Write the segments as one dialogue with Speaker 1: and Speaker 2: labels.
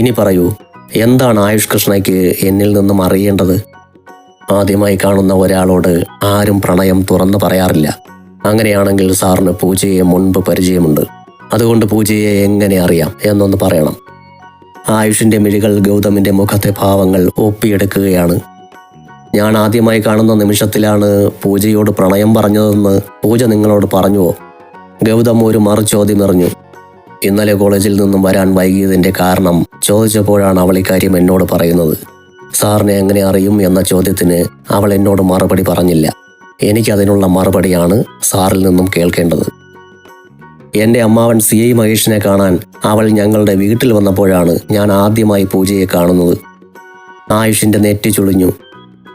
Speaker 1: ഇനി പറയൂ എന്താണ് ആയുഷ് കൃഷ്ണയ്ക്ക് എന്നിൽ നിന്നും അറിയേണ്ടത്? ആദ്യമായി കാണുന്ന ഒരാളോട് ആരും പ്രണയം തുറന്നു പറയാറില്ല. അങ്ങനെയാണെങ്കിൽ സാറിന് പൂജയെ മുൻപ് പരിചയമുണ്ട്. അതുകൊണ്ട് പൂജയെ എങ്ങനെ അറിയാം എന്നൊന്ന് പറയണം. ആയുഷിന്റെ മിഴികൾ ഗൗതമിന്റെ മുഖത്തെ ഭാവങ്ങൾ ഒപ്പിയെടുക്കുകയാണ്. ഞാൻ ആദ്യമായി കാണുന്ന നിമിഷത്തിലാണ് പൂജയോട് പ്രണയം പറഞ്ഞതെന്ന് പൂജ നിങ്ങളോട് പറഞ്ഞുവോ? ഗൗതം ഒരു മറു ചോദ്യം എറിഞ്ഞു. ഇന്നലെ കോളേജിൽ നിന്നും വരാൻ വൈകിയതിന്റെ കാരണം ചോദിച്ചപ്പോഴാണ് അവൾ ഇക്കാര്യം എന്നോട് പറയുന്നത്. സാറിനെ എങ്ങനെ അറിയും? എന്ന ചോദ്യത്തിന് അവൾ എന്നോട് മറുപടി പറഞ്ഞില്ല. എനിക്കതിനുള്ള മറുപടിയാണ് സാറിൽ നിന്നും കേൾക്കേണ്ടത്. എന്റെ അമ്മാവൻ സി. ഐ. മഹേഷിനെ കാണാൻ അവൾ ഞങ്ങളുടെ വീട്ടിൽ വന്നപ്പോഴാണ് ഞാൻ ആദ്യമായി പൂജയെ കാണുന്നത്. ആയുഷിന്റെ നെറ്റി ചുളിഞ്ഞു.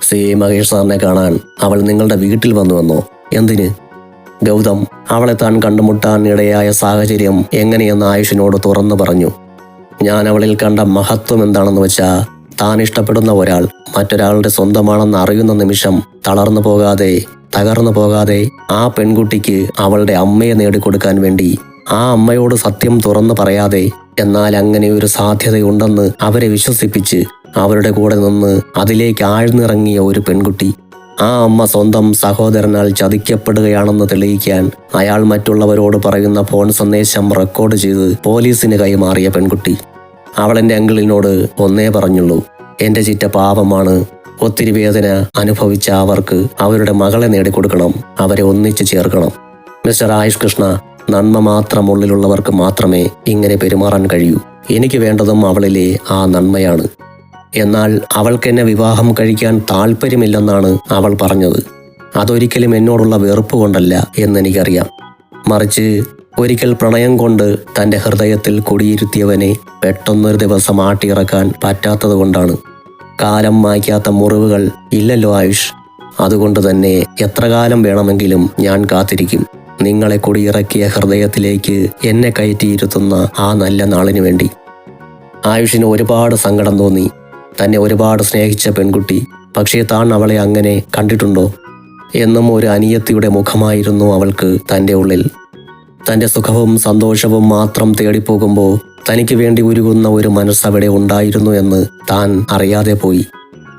Speaker 1: സി. ഐ. മഹേഷ് സാറിനെ കാണാൻ അവൾ നിങ്ങളുടെ വീട്ടിൽ വന്നുവെന്നോ? എന്തിന്? ഗൗതം അവളെ താൻ കണ്ടുമുട്ടാൻ ഇടയായ സാഹചര്യം എങ്ങനെയെന്ന് ആയുഷിനോട് തുറന്നു പറഞ്ഞു. ഞാൻ അവളിൽ കണ്ട മഹത്വം എന്താണെന്ന് വെച്ചാൽ താൻ ഇഷ്ടപ്പെടുന്ന ഒരാൾ മറ്റൊരാളുടെ സ്വന്തമാണെന്ന് അറിയുന്ന നിമിഷം തളർന്നു പോകാതെ തകർന്നു പോകാതെ ആ പെൺകുട്ടിക്ക് അവളുടെ അമ്മയെ നേടിക്കൊടുക്കാൻ വേണ്ടി ആ അമ്മയോട് സത്യം തുറന്നു പറയാതെ എന്നാൽ അങ്ങനെ ഒരു സാധ്യതയുണ്ടെന്ന് അവരെ വിശ്വസിപ്പിച്ച് അവരുടെ കൂടെ നിന്ന് അതിലേക്ക് ആഴ്ന്നിറങ്ങിയ ഒരു പെൺകുട്ടി ആ അമ്മ സ്വന്തം സഹോദരനാൽ ചതിക്കപ്പെടുകയാണെന്ന് തെളിയിക്കാൻ അയാൾ മറ്റുള്ളവരോട് പറയുന്ന ഫോൺ സന്ദേശം റെക്കോർഡ് ചെയ്ത് പോലീസിന് കൈമാറിയ പെൺകുട്ടി. അവൾ എന്റെ അങ്കിളിനോട് ഒന്നേ പറഞ്ഞുള്ളൂ എന്റെ ചിറ്റ പാപമാണ്. ഒത്തിരി വേദന അനുഭവിച്ച അവർക്ക് അവരുടെ മകളെ നേടിക്കൊടുക്കണം അവരെ ഒന്നിച്ചു ചേർക്കണം. മിസ്റ്റർ ആയുഷ് കൃഷ്ണ നന്മ മാത്രം ഉള്ളിലുള്ളവർക്ക് മാത്രമേ ഇങ്ങനെ പെരുമാറാൻ കഴിയൂ. എനിക്ക് വേണ്ടതും അവളിലെ ആ നന്മയാണ്. എന്നാൽ അവൾക്കെന്നെ വിവാഹം കഴിക്കാൻ താല്പര്യമില്ലെന്നാണ് അവൾ പറഞ്ഞത്. അതൊരിക്കലും എന്നോടുള്ള വെറുപ്പ് കൊണ്ടല്ല എന്നെനിക്കറിയാം. മറിച്ച് ഒരിക്കൽ പ്രണയം കൊണ്ട് തന്റെ ഹൃദയത്തിൽ കുടിയിരുത്തിയവനെ പെട്ടെന്നൊരു ദിവസം ആട്ടിയിറക്കാൻ പറ്റാത്തത് കൊണ്ടാണ്. കാലം മായ്ക്കാത്ത മുറിവുകൾ ഇല്ലല്ലോ ആയുഷ്. അതുകൊണ്ട് തന്നെ എത്ര കാലം വേണമെങ്കിലും ഞാൻ കാത്തിരിക്കും. നിങ്ങളെ കുടിയിറക്കിയ ഹൃദയത്തിലേക്ക് എന്നെ കയറ്റിയിരുത്തുന്ന ആ നല്ല നാളിനു വേണ്ടി ആയുഷിന് ഒരുപാട് സങ്കടം തോന്നി. തന്നെ ഒരുപാട് സ്നേഹിച്ച പെൺകുട്ടി. പക്ഷേ താൻ അവളെ അങ്ങനെ കണ്ടിട്ടുണ്ടോ? എന്നും ഒരു അനിയത്തിയുടെ മുഖമായിരുന്നു അവൾക്ക് തന്റെ ഉള്ളിൽ. തന്റെ സുഖവും സന്തോഷവും മാത്രം തേടിപ്പോകുമ്പോൾ തനിക്ക് വേണ്ടി ഉരുകുന്ന ഒരു മനസ്സവിടെ ഉണ്ടായിരുന്നു എന്ന് താൻ അറിയാതെ പോയി.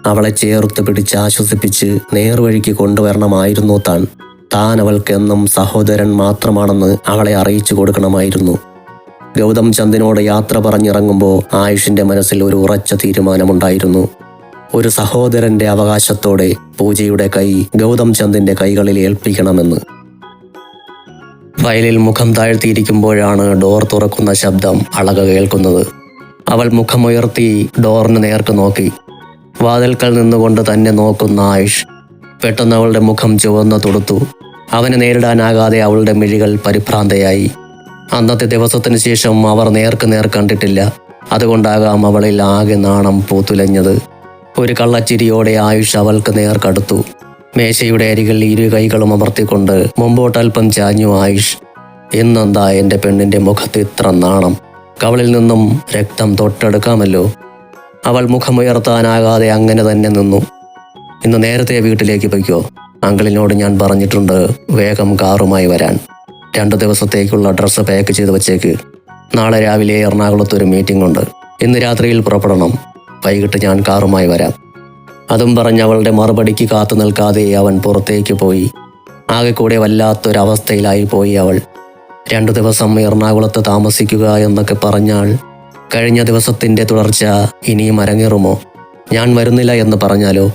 Speaker 1: അവളെ ചേർത്ത് പിടിച്ച് ആശ്വസിപ്പിച്ച് നേർവഴിക്ക് കൊണ്ടുവരണമായിരുന്നു താൻ. താൻ അവൾക്കെന്നും സഹോദരൻ മാത്രമാണെന്ന് അവളെ അറിയിച്ചു കൊടുക്കണമായിരുന്നു. ഗൗതം ചന്ദിനോട് യാത്ര പറഞ്ഞിറങ്ങുമ്പോൾ ആയുഷിന്റെ മനസ്സിൽ ഒരു ഉറച്ച തീരുമാനമുണ്ടായിരുന്നു. ഒരു സഹോദരന്റെ അവകാശത്തോടെ പൂജയുടെ കൈ ഗൗതം ചന്ദിന്റെ കൈകളിൽ ഏൽപ്പിക്കണമെന്ന്. ഫയലിൽ മുഖം താഴ്ത്തിയിരിക്കുമ്പോഴാണ് ഡോർ തുറക്കുന്ന ശബ്ദം അളക കേൾക്കുന്നത്. അവൾ മുഖമുയർത്തി ഡോറിന് നേർക്ക് നോക്കി. വാതിൽക്കൽ നിന്നുകൊണ്ട് തന്നെ നോക്കുന്ന ആയുഷ് പെട്ടെന്ന് അവളുടെ മുഖം ചുവന്ന് തുടുത്തു. അവനെ നേരിടാനാകാതെ അവളുടെ മിഴികൾ പരിഭ്രാന്തയായി. അന്നത്തെ ദിവസത്തിന് ശേഷം അവർ നേർക്ക് നേർ കണ്ടിട്ടില്ല. അതുകൊണ്ടാകാം അവളിൽ ആകെ നാണം പൂത്തുലഞ്ഞത്. ഒരു കള്ളച്ചിരിയോടെ ആയുഷ് അവൾക്ക് നേർക്കടുത്തു മേശയുടെ അരികിൽ ഇരു കൈകളും അമർത്തിക്കൊണ്ട് മുമ്പോട്ടൽപ്പം ചാഞ്ഞു ആയുഷ്. ഇന്നെന്താ എന്റെ പെണ്ണിന്റെ മുഖത്ത് ഇത്ര നാണം? കവളിൽ നിന്നും രക്തം തൊട്ടെടുക്കാമല്ലോ? അവൾ മുഖമുയർത്താനാകാതെ അങ്ങനെ തന്നെ നിന്നു. ഇന്ന് നേരത്തെ വീട്ടിലേക്ക് പൊയ്ക്കോ. അങ്കിളിനോട് ഞാൻ പറഞ്ഞിട്ടുണ്ട് വേഗം കാറുമായി വരാൻ. രണ്ടു ദിവസത്തേക്കുള്ള ഡ്രസ്സ് പാക്ക് ചെയ്ത് വച്ചേക്ക്. നാളെ രാവിലെ എറണാകുളത്ത് ഒരു മീറ്റിംഗ് ഉണ്ട്. ഇന്ന് രാത്രിയിൽ പുറപ്പെടണം. വൈകിട്ട് ഞാൻ കാറുമായി വരാം. അതും പറഞ്ഞ് അവളുടെ മറുപടിക്ക് കാത്തു നിൽക്കാതെ അവൻ പുറത്തേക്ക് പോയി. ആകെ കൂടെ വല്ലാത്തൊരവസ്ഥയിലായി പോയി അവൾ. രണ്ടു ദിവസം എറണാകുളത്ത് താമസിക്കുക എന്നൊക്കെ പറഞ്ഞാൽ കഴിഞ്ഞ ദിവസത്തിന്റെ തുടർച്ച ഇനിയും അരങ്ങേറുമോ? ഞാൻ വരുന്നില്ല എന്ന് പറഞ്ഞാലോ?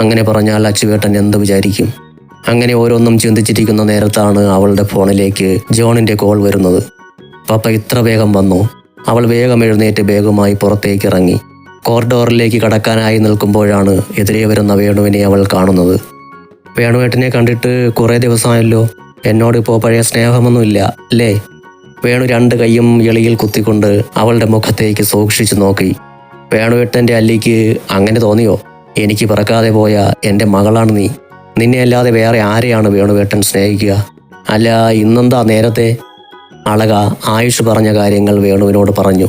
Speaker 1: അങ്ങനെ പറഞ്ഞാൽ അച്ചുവേട്ടൻ എന്ത് വിചാരിക്കും? അങ്ങനെ ഓരോന്നും ചിന്തിച്ചിരിക്കുന്ന നേരത്താണ് അവളുടെ ഫോണിലേക്ക് ജോണിന്റെ കോൾ വരുന്നത്. പപ്പ ഇത്ര വേഗം വന്നു. അവൾ വേഗം എഴുന്നേറ്റ് വേഗമായി പുറത്തേക്ക് ഇറങ്ങി കോറിഡോറിലേക്ക് കടക്കാനായി നിൽക്കുമ്പോഴാണ് എതിരെ വരുന്ന വേണുവിനെ അവൾ കാണുന്നത്. വേണുവേട്ടനെ കണ്ടിട്ട് കുറേ ദിവസമായല്ലോ. എന്നോട് എന്നോടിപ്പോൾ പഴയ സ്നേഹമൊന്നുമില്ല അല്ലേ? വേണു രണ്ട് കൈയും എളിയിൽ കുത്തിക്കൊണ്ട് അവളുടെ മുഖത്തേക്ക് സൂക്ഷിച്ചു നോക്കി. വേണുവേട്ടന്റെ അല്ലിക്ക് അങ്ങനെ തോന്നിയോ? എനിക്ക് പിറക്കാതെ പോയ എന്റെ മകളാണ് നീ. നിന്നെ അല്ലാതെ വേറെ ആരെയാണ് വേണുവേട്ടൻ സ്നേഹിക്കുക? അല്ല ഇന്നെന്താ നേരത്തെ? അളക ആയുഷ് പറഞ്ഞ കാര്യങ്ങൾ വേണുവിനോട് പറഞ്ഞു.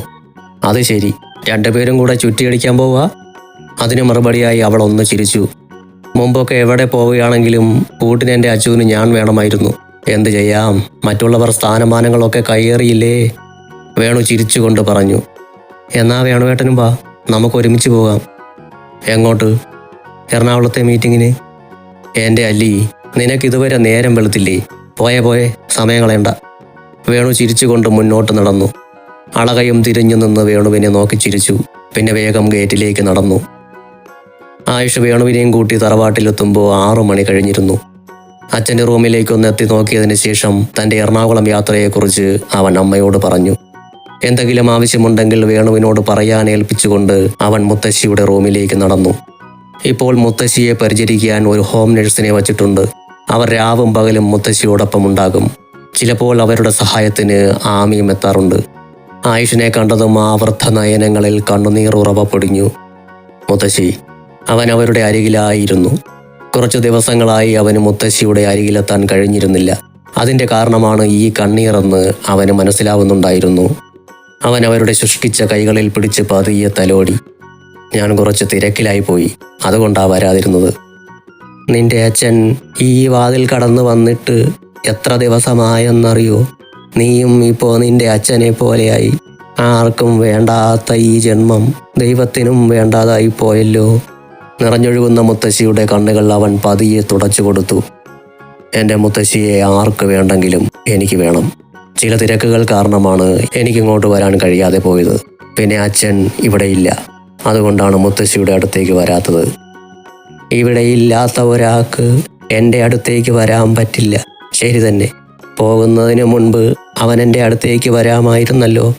Speaker 1: അത് ശരി. രണ്ടുപേരും കൂടെ ചുറ്റിയടിക്കാൻ പോവുക അതിന് മറുപടിയായി അവൾ ഒന്ന് ചിരിച്ചു. മുമ്പൊക്കെ എവിടെ പോവുകയാണെങ്കിലും കൂട്ടിന് എന്റെ അച്ചുവിന് ഞാൻ വേണമായിരുന്നു. എന്ത് ചെയ്യാം? മറ്റുള്ളവർ സ്ഥാനമാനങ്ങളൊക്കെ കയ്യേറിയില്ലേ? വേണു ചിരിച്ചുകൊണ്ട് പറഞ്ഞു. എന്നാ വേണുവേട്ടനും വാ. നമുക്ക് ഒരുമിച്ച് പോകാം. എങ്ങോട്ട്? എറണാകുളത്തെ മീറ്റിങ്ങിന് എന്റെ അല്ലി നിനക്ക് ഇതുവരെ നേരം വെളുത്തില്ലേ? പോയെ പോയെ സമയം കളയണ്ട. വേണു ചിരിച്ചുകൊണ്ട് മുന്നോട്ട് നടന്നു. അളകയും തിരിഞ്ഞു നിന്ന് വേണുവിനെ നോക്കി ചിരിച്ചു. പിന്നെ വേഗം ഗേറ്റിലേക്ക് നടന്നു. ആയുഷ് വേണുവിനെയും കൂട്ടി തറവാട്ടിലെത്തുമ്പോൾ ആറു മണി കഴിഞ്ഞിരുന്നു. അച്ഛന്റെ റൂമിലേക്ക് ഒന്ന് എത്തി നോക്കിയതിന് ശേഷം തന്റെ എറണാകുളം യാത്രയെക്കുറിച്ച് അവൻ അമ്മയോട് പറഞ്ഞു. എന്തെങ്കിലും ആവശ്യമുണ്ടെങ്കിൽ വേണുവിനോട് പറയാൻ ഏൽപ്പിച്ചുകൊണ്ട് അവൻ മുത്തശ്ശിയുടെ റൂമിലേക്ക് നടന്നു. ഇപ്പോൾ മുത്തശ്ശിയെ പരിചരിക്കാൻ ഒരു ഹോം നഴ്സിനെ വച്ചിട്ടുണ്ട്. അവർ രാവും പകലും മുത്തശ്ശിയോടൊപ്പം ഉണ്ടാകും ചിലപ്പോൾ അവരുടെ സഹായത്തിന് ആമിയും എത്താറുണ്ട്. ആയുഷിനെ കണ്ടതും ആ വൃദ്ധ നയനങ്ങളിൽ കണ്ണുനീർ ഉറവ പൊടിഞ്ഞു മുത്തശ്ശി അവൻ അവരുടെ അരികിലായിരുന്നു. കുറച്ചു ദിവസങ്ങളായി അവന് മുത്തശ്ശിയുടെ അരികിലെത്താൻ കഴിഞ്ഞിരുന്നില്ല. അതിന്റെ കാരണമാണ് ഈ കണ്ണീറെന്ന് അവന് മനസ്സിലാവുന്നുണ്ടായിരുന്നു. അവൻ അവരുടെ ശുഷ്കിച്ച കൈകളിൽ പിടിച്ച് പതിയെ തലോടി. ഞാൻ കുറച്ച് തിരക്കിലായി പോയി. അതുകൊണ്ടാ വരാതിരുന്നത്. നിന്റെ അച്ഛൻ ഈ വാതിൽ കടന്നു വന്നിട്ട് എത്ര ദിവസമായെന്നറിയോ? നീയും ഇപ്പോൾ നിന്റെ അച്ഛനെ പോലെയായി. ആർക്കും വേണ്ടാത്ത ഈ ജന്മം ദൈവത്തിനും വേണ്ടാതായി പോയല്ലോ. നിറഞ്ഞൊഴുകുന്ന മുത്തശ്ശിയുടെ കണ്ണുകൾ അവൻ പതിയെ തുടച്ചു കൊടുത്തു. എന്റെ മുത്തശ്ശിയെ ആർക്ക് വേണ്ടെങ്കിലും എനിക്ക് വേണം. ചില തിരക്കുകൾ കാരണമാണ് എനിക്കിങ്ങോട്ട് വരാൻ കഴിയാതെ പോയത്. പിന്നെ അച്ഛൻ ഇവിടെയില്ല. അതുകൊണ്ടാണ് മുത്തശ്ശിയുടെ അടുത്തേക്ക് വരാത്തത്. ഇവിടെ ഇല്ലാത്ത ഒരാൾക്ക് എന്റെ അടുത്തേക്ക് വരാൻ പറ്റില്ല. ശരി തന്നെ. പോകുന്നതിന് മുൻപ് അവൻ എന്റെ അടുത്തേക്ക് വരാമായിരുന്നല്ലോ.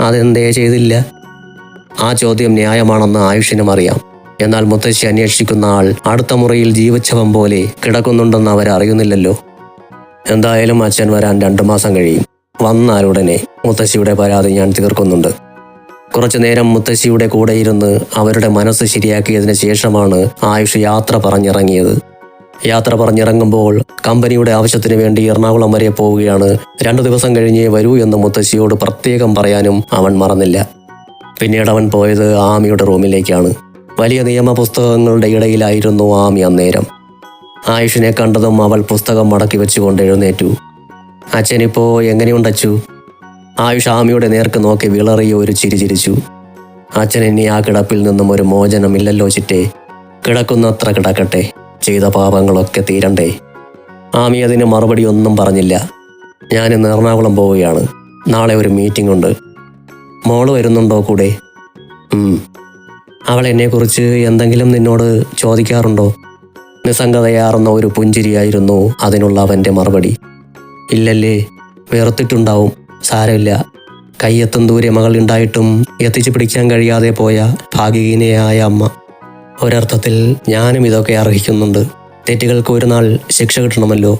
Speaker 1: അതെന്തേ ചെയ്തില്ല? ആ ചോദ്യം ന്യായമാണെന്ന് ആയുഷിനും അറിയാം. എന്നാൽ മുത്തശ്ശി അന്വേഷിക്കുന്ന ആൾ അടുത്ത മുറിയിൽ ജീവിച്ചവൻ പോലെ കിടക്കുന്നുണ്ടെന്ന് അവരറിയുന്നില്ലല്ലോ എന്തായാലും അച്ഛൻ വരാൻ രണ്ടു മാസം കഴിയും. വന്നാലുടനെ മുത്തശ്ശിയുടെ പരാതി ഞാൻ തീർക്കുന്നുണ്ട്. കുറച്ചു നേരം മുത്തശ്ശിയുടെ കൂടെ ഇരുന്ന് അവരുടെ മനസ്സ് ശരിയാക്കിയതിന് ശേഷമാണ് ആയുഷ് യാത്ര പറഞ്ഞിറങ്ങിയത്. യാത്ര പറഞ്ഞിറങ്ങുമ്പോൾ കമ്പനിയുടെ ആവശ്യത്തിന് വേണ്ടി എറണാകുളം വരെ പോവുകയാണ്. രണ്ടു ദിവസം കഴിഞ്ഞേ വരൂ എന്ന് മുത്തശ്ശിയോട് പ്രത്യേകം പറയാനും അവൻ മറന്നില്ല. പിന്നീട് അവൻ പോയത് ആമിയുടെ റൂമിലേക്കാണ്. വലിയ നിയമ പുസ്തകങ്ങളുടെ ഇടയിലായിരുന്നു ആമി അന്നേരം. ആയുഷിനെ കണ്ടതും അവൾ പുസ്തകം മടക്കി വെച്ചുകൊണ്ട് എഴുന്നേറ്റു. അച്ഛനിപ്പോ എങ്ങനെയുണ്ട് അച്ചു? ആയുഷ് ആമിയുടെ നേർക്ക് നോക്കി വിളറിയ ഒരു ചിരി ചിരിച്ചു. അച്ഛൻ എന്നെ ആ കിടപ്പിൽ നിന്നും ഒരു മോചനമില്ലല്ലോ ചിറ്റേ. കിടക്കുന്നത്ര കിടക്കട്ടെ. ചെയ്ത പാപങ്ങളൊക്കെ തീരണ്ടേ. ആമി അതിന് മറുപടി ഒന്നും പറഞ്ഞില്ല. ഞാൻ ഇന്ന് എറണാകുളം പോവുകയാണ്. നാളെ ഒരു മീറ്റിംഗ് ഉണ്ട്. മോൾ വരുന്നുണ്ടോ കൂടെ. അവൾ എന്നെക്കുറിച്ച് എന്തെങ്കിലും നിന്നോട് ചോദിക്കാറുണ്ടോ? നിസ്സംഗതയാർന്ന ഒരു പുഞ്ചിരിയായിരുന്നു അതിനുള്ള അവന്റെ മറുപടി. ഇല്ലല്ലേ വെറുത്തിട്ടുണ്ടാവും. സാരമില്ല. കയ്യെത്തും ദൂരെ മകൾ ഉണ്ടായിട്ടും എത്തിച്ചു പിടിക്കാൻ കഴിയാതെ പോയ ഭാഗികനെയായ അമ്മ. ഒരർത്ഥത്തിൽ ഞാനും ഇതൊക്കെ അർഹിക്കുന്നുണ്ട്. തെറ്റുകൾക്ക് ഒരു നാൾ ശിക്ഷ കിട്ടണമല്ലോ.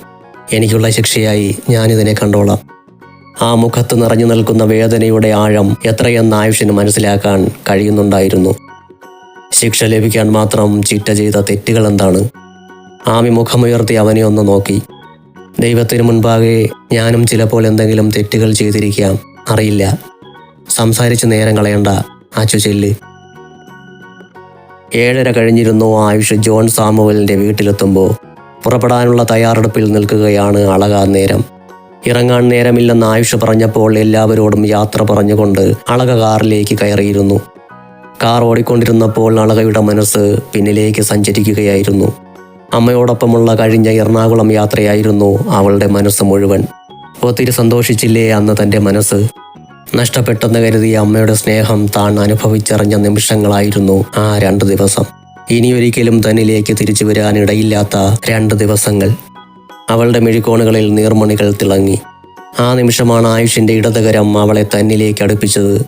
Speaker 1: എനിക്കുള്ള ശിക്ഷയായി ഞാനിതിനെ കണ്ടോളാം. ആ മുഖത്ത് നിറഞ്ഞു നിൽക്കുന്ന വേദനയുടെ ആഴം എത്രയെന്ന് ആയുഷിന് മനസ്സിലാക്കാൻ കഴിയുന്നുണ്ടായിരുന്നു. ശിക്ഷ ലഭിക്കാൻ മാത്രം ചിറ്റ ചെയ്ത തെറ്റുകൾ എന്താണ്? ആമി മുഖമുയർത്തി അവനെ ഒന്ന് നോക്കി. ദൈവത്തിന് മുൻപാകെ ഞാനും ചിലപ്പോൾ എന്തെങ്കിലും തെറ്റുകൾ ചെയ്തിരിക്കാം. അറിയില്ല. സംസാരിച്ച് നേരം കളയണ്ട. അച്ചു ചെല്ല്. ഏഴര കഴിഞ്ഞിരുന്നു ആയുഷ് ജോൺ സാമുവലിന്റെ വീട്ടിലെത്തുമ്പോൾ പുറപ്പെടാനുള്ള തയ്യാറെടുപ്പിൽ നിൽക്കുകയാണ് അളകാൻ നേരം. ഇറങ്ങാൻ നേരമില്ലെന്ന് ആയുഷ് പറഞ്ഞപ്പോൾ എല്ലാവരോടും യാത്ര പറഞ്ഞുകൊണ്ട് അളക കാറിലേക്ക് കയറിയിരുന്നു. കാർ ഓടിക്കൊണ്ടിരുന്നപ്പോൾ അളകയുടെ മനസ്സ് പിന്നിലേക്ക് സഞ്ചരിക്കുകയായിരുന്നു. അമ്മയോടൊപ്പമുള്ള കഴിഞ്ഞ എറണാകുളം യാത്രയായിരുന്നു അവളുടെ മനസ്സ് മുഴുവൻ. ഒത്തിരി സന്തോഷിച്ചില്ലേ അന്ന് തന്റെ മനസ്സ്? നഷ്ടപ്പെട്ടെന്ന് കരുതിയ അമ്മയുടെ സ്നേഹം താൻ അനുഭവിച്ചറിഞ്ഞ നിമിഷങ്ങളായിരുന്നു ആ രണ്ട് ദിവസം. ഇനിയൊരിക്കലും തന്നിലേക്ക് തിരിച്ചു വരാനിടയില്ലാത്ത രണ്ട് ദിവസങ്ങൾ. അവളുടെ മെഴുകോണുകളിൽ നീർമണികൾ തിളങ്ങി. ആ നിമിഷമാണ് ആയുഷിന്റെ ഇടതുകരം അവളെ തന്നിലേക്ക് അടുപ്പിച്ചത്.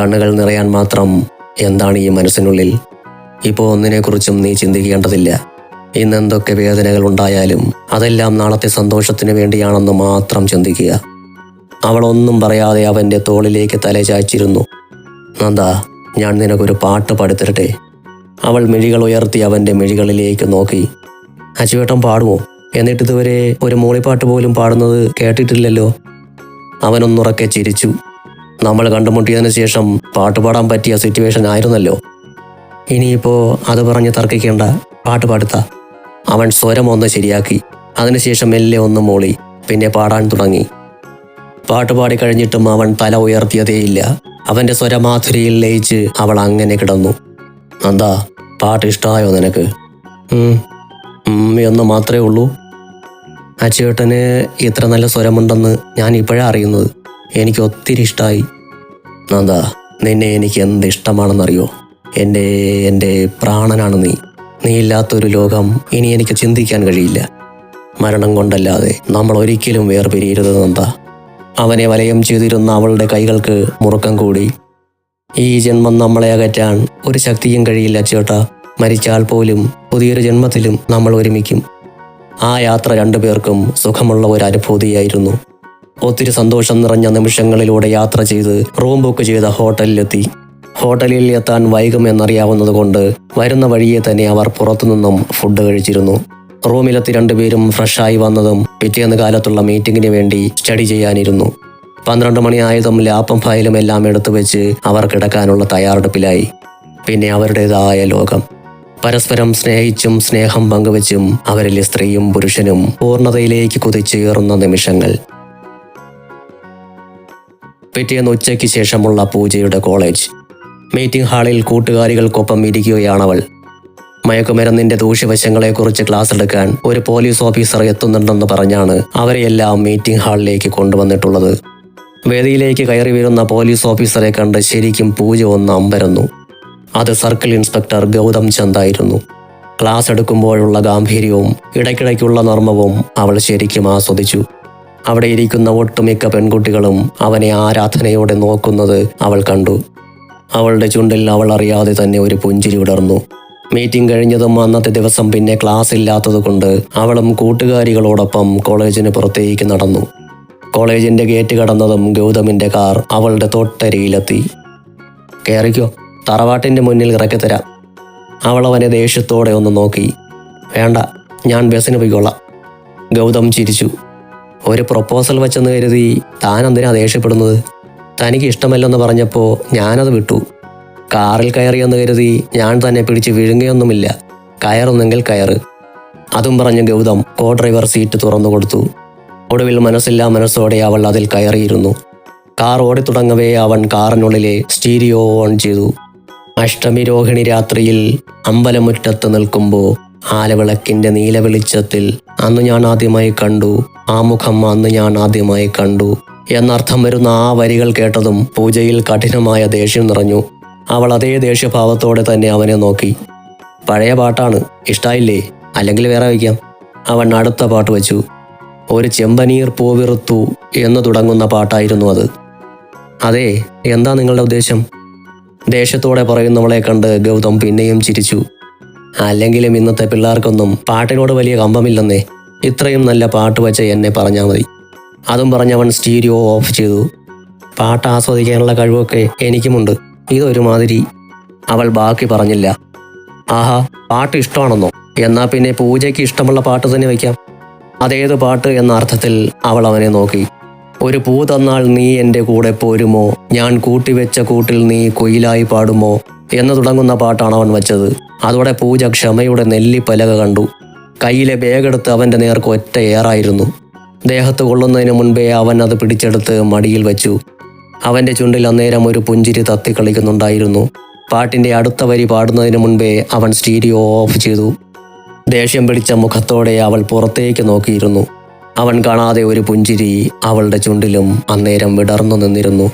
Speaker 1: കണ്ണുകൾ നിറയാൻ മാത്രം എന്താണ് ഈ മനസ്സിനുള്ളിൽ? ഇപ്പോൾ ഒന്നിനെക്കുറിച്ചും നീ ചിന്തിക്കേണ്ടതില്ല. ഇന്ന് എന്തൊക്കെ വേദനകൾ ഉണ്ടായാലും അതെല്ലാം നാളത്തെ സന്തോഷത്തിന് വേണ്ടിയാണെന്ന് മാത്രം ചിന്തിക്കുക. അവളൊന്നും പറയാതെ അവന്റെ തോളിലേക്ക് തല ചായ്ച്ചിരുന്നു നന്ദ ഞാൻ നിനക്കൊരു പാട്ട് പാടിത്തരട്ടെ? അവൾ മിഴികൾ ഉയർത്തി അവന്റെ മിഴികളിലേക്ക് നോക്കി. അച്ചുവേട്ടൻ പാടുമോ? എന്നിട്ട് ഇതുവരെ ഒരു മൂളിപ്പാട്ട് പോലും പാടുന്നത് കേട്ടിട്ടില്ലല്ലോ. അവനൊന്നുറക്കെ ചിരിച്ചു. നമ്മൾ കണ്ടുമുട്ടിയതിനു ശേഷം പാട്ട് പാടാൻ പറ്റിയ സിറ്റുവേഷൻ ആയിരുന്നല്ലോ. ഇനിയിപ്പോ അത് പറഞ്ഞ് തർക്കിക്കേണ്ട. പാട്ട് പാടുത്ത. അവൻ സ്വരം ഒന്ന് ശരിയാക്കി. അതിനുശേഷം മെല്ലെ ഒന്ന് മൂളി പിന്നെ പാടാൻ തുടങ്ങി. പാട്ടുപാടി കഴിഞ്ഞിട്ടും അവൻ തല ഉയർത്തിയതേയില്ല അവന്റെ സ്വരമാധുരിയിൽ ലയിച്ച് അവൾ അങ്ങനെ കിടന്നു. എന്താ പാട്ട് ഇഷ്ടമായോ നിനക്ക്? എന്ന് മാത്രമേ ഉള്ളൂ. ആ ഇത്ര നല്ല സ്വരമുണ്ടെന്ന് ഞാൻ ഇപ്പോഴാണ് അറിയുന്നത്. എനിക്ക് ഒത്തിരി ഇഷ്ടമായി നന്ദ നിന്നെ എനിക്ക് എന്ത് ഇഷ്ടമാണെന്നറിയോ? എന്റെ എന്റെ പ്രാണനാണ് നീ. നീ ഇല്ലാത്തൊരു ലോകം ഇനി എനിക്ക് ചിന്തിക്കാൻ കഴിയില്ല. മരണം കൊണ്ടല്ലാതെ നമ്മൾ ഒരിക്കലും വേർപിരിയരുത് അവനെ വലയം ചെയ്തിരുന്ന അവളുടെ കൈകൾക്ക് മുറുക്കം കൂടി. ഈ ജന്മം നമ്മളെ അകറ്റാൻ ഒരു ശക്തിയും കഴിയില്ല ചേട്ട. മരിച്ചാൽ പോലും പുതിയൊരു ജന്മത്തിലും നമ്മൾ ഒരുമിക്കും. ആ യാത്ര രണ്ടുപേർക്കും സുഖമുള്ള ഒരു അനുഭൂതിയായിരുന്നു. ഒത്തിരി സന്തോഷം നിറഞ്ഞ നിമിഷങ്ങളിലൂടെ യാത്ര ചെയ്ത് റൂം ബുക്ക് ചെയ്ത ഹോട്ടലിലെത്തി. ഹോട്ടലിൽ എത്താൻ വൈകുമെന്നറിയാവുന്നതുകൊണ്ട് വരുന്ന വഴിയെ തന്നെ അവർ പുറത്തുനിന്നും ഫുഡ് കഴിച്ചിരുന്നു. റൂമിലെത്തി രണ്ടുപേരും ഫ്രഷായി വന്നതും പിറ്റേന്ന് കാലത്തുള്ള മീറ്റിംഗിന് വേണ്ടി സ്റ്റഡി ചെയ്യാനിരുന്നു. പന്ത്രണ്ട് മണിയായതും ലാപ്പും ഫയലും എല്ലാം എടുത്തു വെച്ച് അവർ കിടക്കാനുള്ള തയ്യാറെടുപ്പിലായി. പിന്നെ അവരുടേതായ ലോകം. പരസ്പരം സ്നേഹിച്ചും സ്നേഹം പങ്കുവച്ചും അവരിലെ സ്ത്രീയും പുരുഷനും പൂർണതയിലേക്ക് കുതിച്ചുയറുന്ന നിമിഷങ്ങൾ. പിറ്റേന്ന് ഉച്ചയ്ക്ക് ശേഷമുള്ള പൂജയുടെ കോളേജ് മീറ്റിംഗ് ഹാളിൽ കൂട്ടുകാരികൾക്കൊപ്പം ഇരിക്കുകയാണവൾ. മയക്കുമരുന്നിന്റെ ദൂഷ്യവശങ്ങളെക്കുറിച്ച് ക്ലാസ് എടുക്കാൻ ഒരു പോലീസ് ഓഫീസർ എത്തുന്നുണ്ടെന്ന് പറഞ്ഞാണ് അവരെയെല്ലാം മീറ്റിംഗ് ഹാളിലേക്ക് കൊണ്ടുവന്നിട്ടുള്ളത്. വേദിയിലേക്ക് കയറി വരുന്ന പോലീസ് ഓഫീസറെ കണ്ട് ശരിക്കും പൂജ ഒന്ന് അമ്പരന്നു. അത് സർക്കിൾ ഇൻസ്പെക്ടർ ഗൗതം ചന്ദായിരുന്നു ക്ലാസ് എടുക്കുമ്പോഴുള്ള ഗാംഭീര്യവും ഇടയ്ക്കിടയ്ക്കുള്ള നർമ്മവും അവൾ ശരിക്കും ആസ്വദിച്ചു. അവിടെ ഇരിക്കുന്ന ഒട്ടുമിക്ക പെൺകുട്ടികളും അവനെ ആരാധനയോടെ നോക്കുന്നത് അവൾ കണ്ടു. അവളുടെ ചുണ്ടിൽ അവൾ അറിയാതെ തന്നെ ഒരു പുഞ്ചിരി വിടർന്നു. മീറ്റിംഗ് കഴിഞ്ഞതും അന്നത്തെ ദിവസം പിന്നെ ക്ലാസ് ഇല്ലാത്തതുകൊണ്ട് അവളും കൂട്ടുകാരികളോടൊപ്പം കോളേജിന് പുറത്തേക്ക് നടന്നു. കോളേജിന്റെ ഗേറ്റ് കടന്നതും ഗൗതമിന്റെ കാർ അവളുടെ തൊട്ടരിയിലെത്തി കയറിക്കോ തറവാട്ടിന്റെ മുന്നിൽ ഇറക്കി തരാം. അവൾ അവനെ ദേഷ്യത്തോടെ ഒന്ന് നോക്കി. വേണ്ട ഞാൻ ബസ്സിന് പോയിക്കൊള്ളാം ഗൗതം ചിരിച്ചു. ഒരു പ്രൊപ്പോസൽ വെച്ചെന്ന് കരുതി താൻ എന്തിനാ ദേഷ്യപ്പെടുന്നത്? തനിക്ക് ഇഷ്ടമല്ലെന്ന് പറഞ്ഞപ്പോൾ ഞാനത് വിട്ടു. കാറിൽ കയറിയെന്ന് കരുതി ഞാൻ തന്നെ പിടിച്ച് വിഴുങ്ങിയൊന്നുമില്ല. കയറുന്നെങ്കിൽ കയറ്. അതും പറഞ്ഞ് ഗൗതം കോ ഡ്രൈവർ സീറ്റ് തുറന്നു കൊടുത്തു. ഒടുവിൽ മനസ്സില്ലാ മനസ്സോടെ അവൾ അതിൽ കയറിയിരുന്നു. കാർ ഓടിത്തുടങ്ങവേ അവൻ കാറിനുള്ളിലെ സ്റ്റീരിയോ ഓൺ ചെയ്തു. അഷ്ടമി രോഹിണി രാത്രിയിൽ അമ്പലമുറ്റത്ത് നിൽക്കുമ്പോൾ ആലവിളക്കിന്റെ നീല വെളിച്ചത്തിൽ അന്ന് ഞാൻ ആദ്യമായി കണ്ടു. ആ മുഖം അന്ന് ഞാൻ ആദ്യമായി കണ്ടു. എന്നർത്ഥം വരുന്ന ആ വരികൾ കേട്ടതും പൂജയിൽ കഠിനമായ ദേഷ്യം നിറഞ്ഞു. അവൾ അതേ ദേഷ്യഭാവത്തോടെ തന്നെ അവനെ നോക്കി. പഴയ പാട്ടാണ് ഇഷ്ടായില്ലേ? അല്ലെങ്കിൽ വേറെ വയ്ക്കാം. അവൻ അടുത്ത പാട്ട് വെച്ചു. ഒരു ചെമ്പനീർ പൂവിറുത്തു എന്ന് തുടങ്ങുന്ന പാട്ടായിരുന്നു അത്. അതെ എന്താ നിങ്ങളുടെ ഉദ്ദേശം? ദേഷ്യത്തോടെ പറയുന്നവളെ കണ്ട് ഗൗതം പിന്നെയും ചിരിച്ചു. അല്ലെങ്കിലും ഇന്നത്തെ പിള്ളേർക്കൊന്നും പാട്ടിനോട് വലിയ കമ്പമില്ലെന്നേ. ഇത്രയും നല്ല പാട്ട് വെച്ച എന്നെ പറഞ്ഞാൽ മതി. അതും പറഞ്ഞവൻ സ്റ്റീരിയോ ഓഫ് ചെയ്തു. പാട്ട് ആസ്വദിക്കാനുള്ള കഴിവൊക്കെ എനിക്കുമുണ്ട്. ഇതൊരുമാതിരി അവൾ ബാക്കി പറഞ്ഞില്ല. ആഹാ പാട്ട് ഇഷ്ടമാണെന്നോ? എന്നാ പിന്നെ പൂജയ്ക്ക് ഇഷ്ടമുള്ള പാട്ട് തന്നെ വയ്ക്കാം അതേത് പാട്ട് എന്ന അർത്ഥത്തിൽ അവൾ അവനെ നോക്കി. ഒരു പൂ തന്നാൽ നീ എന്റെ കൂടെ പോരുമോ? ഞാൻ കൂട്ടിവെച്ച കൂട്ടിൽ നീ കൊയിലായി പാടുമോ? എന്ന് തുടങ്ങുന്ന പാട്ടാണ് അവൻ വെച്ചത്. അതോടെ പൂജ ക്ഷമയുടെ നെല്ലിപ്പലക കണ്ടു. കയ്യിലെ ബാഗെടുത്ത് അവന്റെ നേർക്ക് ഒറ്റ ഏറായിരുന്നു. ദേഹത്ത് കൊള്ളുന്നതിന് മുൻപേ അവൻ അത് പിടിച്ചെടുത്ത് മടിയിൽ വച്ചു. അവന്റെ ചുണ്ടിൽ അന്നേരം ഒരു പുഞ്ചിരി തത്തിക്കളിക്കുന്നുണ്ടായിരുന്നു പാട്ടിന്റെ അടുത്ത വരി പാടുന്നതിന് മുൻപേ അവൻ സ്റ്റീരിയോ ഓഫ് ചെയ്തു. ദേഷ്യം പിടിച്ച മുഖത്തോടെ അവൾ പുറത്തേക്ക് നോക്കിയിരുന്നു. അവൻ കാണാതെ ഒരു പുഞ്ചിരി അവളുടെ ചുണ്ടിലും അന്നേരം വിടർന്നു നിന്നിരുന്നു.